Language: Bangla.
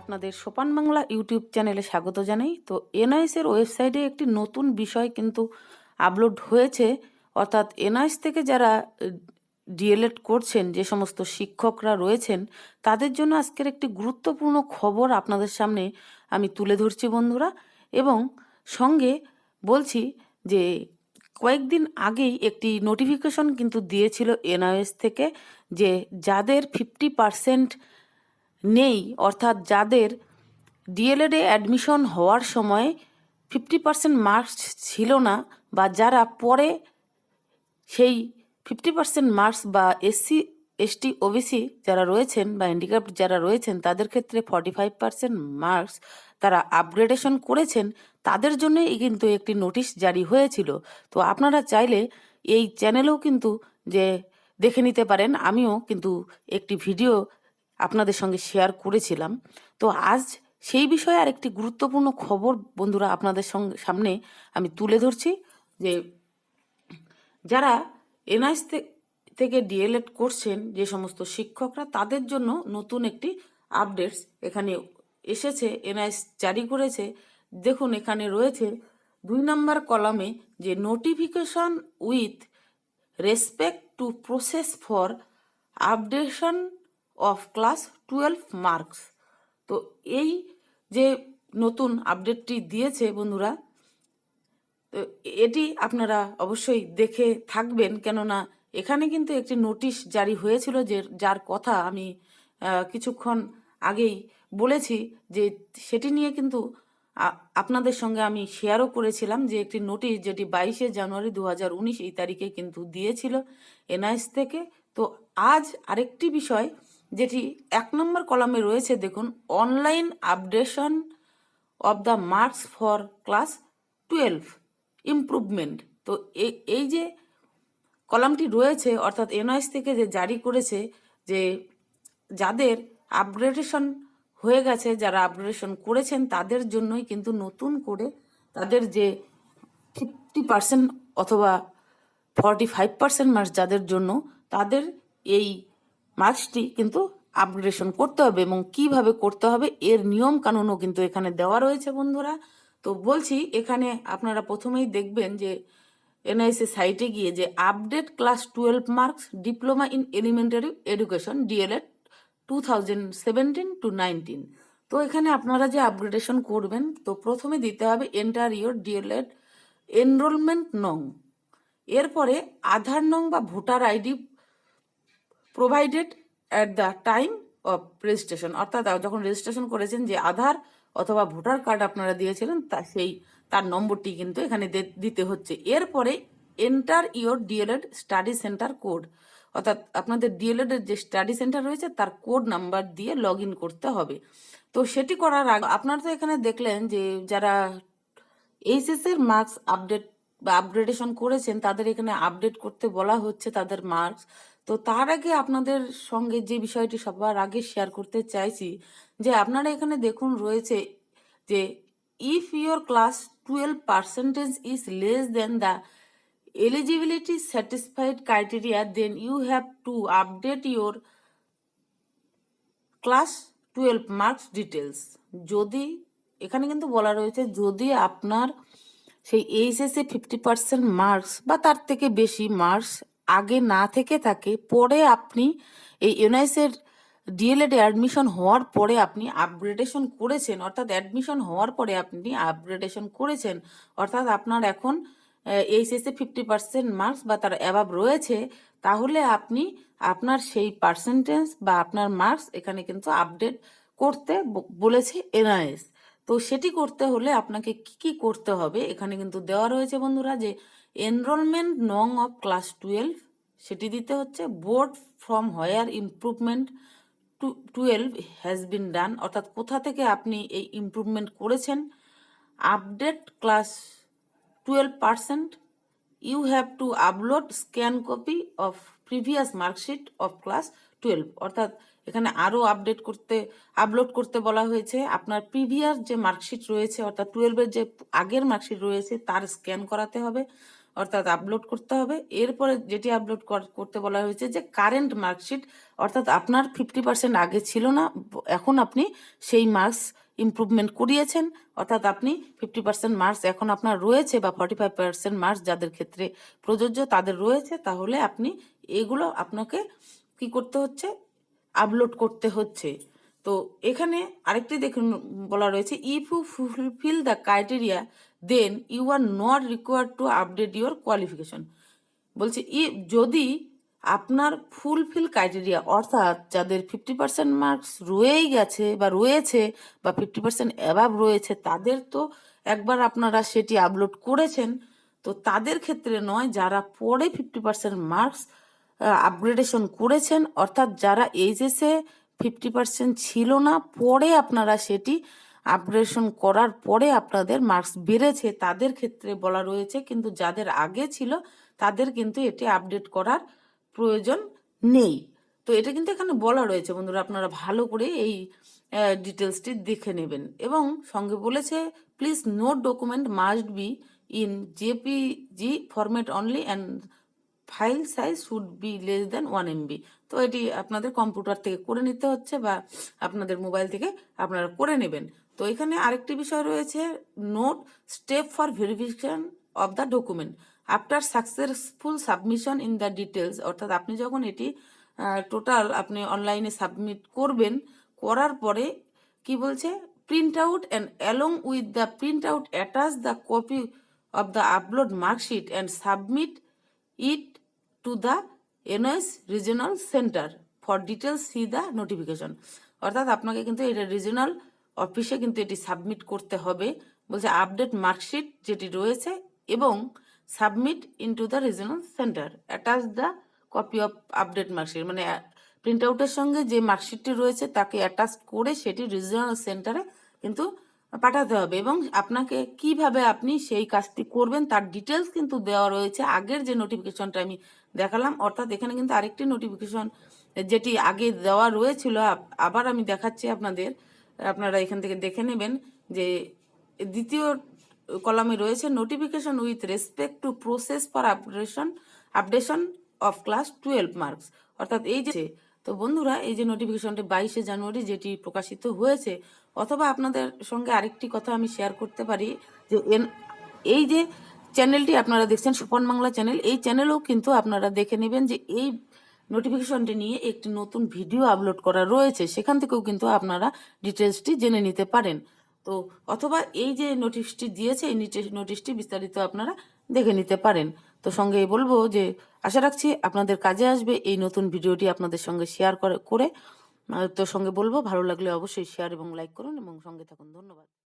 আপনাদের সোপান বাংলা ইউটিউব চ্যানেলে স্বাগত জানাই। তো এনআইএস এর ওয়েবসাইটে একটি নতুন বিষয় কিন্তু আপলোড হয়েছে। অর্থাৎ এনআইএস থেকে যারা ডিএলএড করছেন, যে সমস্ত শিক্ষকরা রয়েছেন, তাদের জন্য আজকের একটি গুরুত্বপূর্ণ খবর আপনাদের সামনে আমি তুলে ধরছি বন্ধুরা। এবং সঙ্গে বলছি যে, কয়েকদিন আগেই একটি নোটিফিকেশন কিন্তু দিয়েছিল এনআইএস থেকে যে, যাদের ফিফটি পার্সেন্ট নেই। অর্থাৎ যাদের ডিএলএডে অ্যাডমিশন হওয়ার সময় ফিফটি পার্সেন্ট মার্কস ছিল না বা যারা পরে সেই ফিফটি পার্সেন্ট মার্কস বা এসসি, এসটি, ওবিসি যারা রয়েছেন বা হ্যান্ডিক্যাপ্ট যারা রয়েছেন, তাদের ক্ষেত্রে ফর্টি ফাইভ পার্সেন্ট মার্কস তারা আপগ্রেডেশন করেছেন, তাদের জন্যই কিন্তু একটি নোটিশ জারি হয়েছিল। তো আপনারা চাইলে এই চ্যানেলেও কিন্তু যে দেখে নিতে পারেন। আমিও কিন্তু একটি ভিডিও আপনাদের সঙ্গে শেয়ার করেছিলাম। তো আজ সেই বিষয়ে আর একটি গুরুত্বপূর্ণ খবর বন্ধুরা আপনাদের সঙ্গে, সামনে আমি তুলে ধরছি যে যারা এনআইএস থেকে ডিএলএড করছেন যে সমস্ত শিক্ষকরা, তাদের জন্য নতুন একটি আপডেটস এখানে এসেছে এনআইএস জারি করেছে। দেখুন, এখানে রয়েছে দুই নম্বর কলামে যে notification with respect to process for updation of class twelve marks তো এই যে নতুন আপডেটটি দিয়েছে বন্ধুরা, তো এটি আপনারা অবশ্যই দেখে থাকবেন। কেননা এখানে কিন্তু একটি নোটিশ জারি হয়েছিল যে, যার কথা আমি কিছুক্ষণ আগেই বলেছি যে, সেটি নিয়ে কিন্তু আপনাদের সঙ্গে আমি শেয়ারও করেছিলাম যে, একটি নোটিশ যেটি বাইশে জানুয়ারি দু হাজার উনিশ এই তারিখে কিন্তু দিয়েছিল এনআইএস থেকে। তো আজ আরেকটি বিষয় যেটি এক নম্বর কলামে রয়েছে, দেখুন online updation of the marks for class twelve improvement তো এই যে কলামটি রয়েছে, অর্থাৎ এনআইএস থেকে যে জারি করেছে, যে যাদের আপগ্রেডেশন হয়ে গেছে, যারা আপগ্রেডেশন করেছেন, তাদের জন্যই কিন্তু নতুন করে তাদের যে ফিফটি পার্সেন্ট অথবা ফর্টি ফাইভ পার্সেন্ট মার্কস যাদের জন্য, তাদের এই মার্কসটি কিন্তু আপগ্রেডেশন করতে হবে এবং কীভাবে করতে হবে এর নিয়ম কানুনও কিন্তু এখানে দেওয়া রয়েছে বন্ধুরা। তো বলছি, এখানে আপনারা প্রথমেই দেখবেন যে এনআইসি সাইটে গিয়ে যে update class twelve marks diploma in elementary education DElEd two thousand to nineteen তো এখানে আপনারা যে আপগ্রেডেশন করবেন, তো প্রথমে দিতে হবে এন্টার ইয়োর ডিএলএড এনরোলমেন্ট নং। এরপরে আধার নং বা voter ID provided at the time of registration অর্থাৎ যখন রেজিস্ট্রেশন করেছেন যে আধার অথবা ভোটার কার্ড আপনারা দিয়েছিলেন, তা সেই, তার নম্বরটি কিন্তু এখানে দিতে হচ্ছে। এরপরে enter your DElEd study centre code অর্থাৎ, আপনাদের ডিএলএড এর যে স্টাডি সেন্টার রয়েছে, তার কোড নাম্বার দিয়ে লগ করতে হবে। তো সেটি করার আগে, আপনারা তো এখানে দেখলেন যে যারা এইচএস এর মার্কস আপডেট বা আপগ্রেডেশন করেছেন, তাদের এখানে আপডেট করতে বলা হচ্ছে তাদের মার্কস তো তার আগে আপনাদের সঙ্গে যে বিষয়টি সবার আগে শেয়ার করতে চাইছি, যে আপনারা এখানে দেখুন রয়েছে যে if your class twelve percentage is less than the eligibility satisfied criteria then you have to update your class twelve marks details যদি, এখানে কিন্তু বলা রয়েছে, যদি আপনার সেই এইচএসে ফিফটি পার্সেন্ট মার্কস বা তার থেকে বেশি মার্কস আগে না থেকে থাকে, পরে আপনি এই ইউনাইসের ডিএলএড অ্যাডমিশন হওয়ার পরে আপনি আপগ্রেডেশন করেছেন, অর্থাৎ অ্যাডমিশন হওয়ার পরে আপনি আপগ্রেডেশন করেছেন, অর্থাৎ আপনার এখন এইচএসে ফিফটি পার্সেন্ট মার্কস বা তার অ্যাভাব রয়েছে, তাহলে আপনি আপনার সেই পার্সেন্টেজ বা আপনার মার্কস এখানে কিন্তু আপডেট করতে বলেছে এনআইএস। তো সেটি করতে হলে আপনাকে কি কি করতে হবে, এখানে কিন্তু দেওয়া রয়েছে বন্ধুরা যে এনরোলমেন্ট নং অফ ক্লাস টুয়েলভ সেটি দিতে হচ্ছে board from where improvement to twelve has been done অর্থাৎ কোথা থেকে আপনি এই ইমপ্রুভমেন্ট করেছেন। Update class twelve percent you have to upload scan copy of previous marksheet of class twelve অর্থাৎ এখানে আরও আপডেট করতে আপলোড করতে বলা হয়েছে। আপনার প্রিভিয়াস যে মার্কশিট রয়েছে, অর্থাৎ টুয়েলভের যে আগের মার্কশিট রয়েছে, তার স্ক্যান করাতে হবে। অর্থাৎ আপলোড করতে হবে। এরপরে যেটি আপলোড করতে বলা হয়েছে যে কারেন্ট মার্কশিট অর্থাৎ আপনার ফিফটি পার্সেন্ট আগে ছিল না, এখন আপনি সেই মার্কস ইমপ্রুভমেন্ট করিয়েছেন। অর্থাৎ আপনি ফিফটি পার্সেন্ট মার্কস এখন আপনার রয়েছে বা ফর্টি ফাইভ পার্সেন্ট মার্কস যাদের ক্ষেত্রে প্রযোজ্য তাদের রয়েছে, তাহলে আপনি এগুলো আপনাকে কি করতে হচ্ছে? আপলোড করতে হচ্ছে। তো এখানে আরেকটি দেখুন, বলা রয়েছে if you fulfil the criteria then you are not required to update your qualification বলছে ই যদি আপনার ফুলফিল ক্রাইটেরিয়া অর্থাৎ যাদের ফিফটি পার্সেন্ট মার্কস রয়েই গেছে বা রয়েছে বা ফিফটি পার্সেন্ট অ্যাভাব রয়েছে, তাদের তো একবার আপনারা সেটি আপলোড করেছেন, তো তাদের ক্ষেত্রে নয়, যারা পরে ফিফটি পার্সেন্ট মার্কস আপগ্রেডেশন করেছেন, অর্থাৎ যারা এইচএসে ফিফটি পার্সেন্ট ছিল না, পরে আপনারা সেটি আপগ্রেডেশন করার পরে আপনাদের মার্কস বেড়েছে। তাদের ক্ষেত্রে বলা রয়েছে, কিন্তু যাদের আগে ছিল, তাদের কিন্তু এটি আপডেট করার প্রয়োজন নেই। তো এটা কিন্তু এখানে বলা রয়েছে, বন্ধুরা, আপনারা ভালো করে এই ডিটেলসটি দেখে নেবেন। এবং সঙ্গে বলেছে please note document must be in JPG format only and file size should be less than one MB তো এটি আপনাদের কম্পিউটার থেকে করে নিতে হচ্ছে বা আপনাদের মোবাইল থেকে আপনারা করে নেবেন। তো এখানে আরেকটি বিষয় রয়েছে note step for verification of the document after successful submission in the details অর্থাৎ আপনি যখন এটি টোটাল আপনি অনলাইনে সাবমিট করবেন, করার পরে কি বলছে? Print out and along with the print out attach the copy of the upload marksheet and submit it to the NS regional centre for details see the notification অর্থাৎ আপনাকে কিন্তু এটা রিজিওনাল অফিসে কিন্তু এটি সাবমিট করতে হবে। বলছে আপডেট মার্কশিট যেটি রয়েছে এবং submit into the regional centre attach the copy of update marksheet মানে প্রিন্ট আউটের সঙ্গে যে মার্কশিটটি রয়েছে, তাকে অ্যাটাচ করে সেটি রিজিওনাল সেন্টারে কিন্তু পাঠাতে হবে। এবং আপনাকে কীভাবে আপনি সেই কাজটি করবেন, তার ডিটেলস কিন্তু দেওয়া রয়েছে। আগের যে নোটিফিকেশনটা আমি দেখালাম। অর্থাৎ এখানে কিন্তু আরেকটি নোটিফিকেশন যেটি আগে দেওয়া রয়েছিল আবার আমি দেখাচ্ছি আপনাদের। আপনারা এখান থেকে দেখে নেবেন যে দ্বিতীয় কলামে রয়েছে notification with respect to process for updation updation of class twelve marks অর্থাৎ এই যে, তো বন্ধুরা, এই যে নোটিফিকেশনটি বাইশে জানুয়ারি যেটি প্রকাশিত হয়েছে, অথবা আপনাদের সঙ্গে আরেকটি কথা আমি শেয়ার করতে পারি যে এই যে চ্যানেলটি আপনারা দেখছেন, সুপন বাংলা চ্যানেল এই চ্যানেলেও কিন্তু আপনারা দেখে নেবেন যে এই নোটিফিকেশনটি নিয়ে একটি নতুন ভিডিও আপলোড করা রয়েছে। সেখান থেকেও কিন্তু আপনারা ডিটেলসটি জেনে নিতে পারেন। তো অথবা এই যে নোটিশটি দিয়েছে, এই নোটিশ- নোটিশটি বিস্তারিত আপনারা দেখে নিতে পারেন। তো সঙ্গে বলব যে আশা রাখছি আপনাদের কাজে আসবে এই নতুন ভিডিওটি আপনাদের সঙ্গে শেয়ার করে তো সঙ্গে বলব, ভালো লাগলে অবশ্যই শেয়ার এবং লাইক করুন এবং সঙ্গে থাকুন। ধন্যবাদ।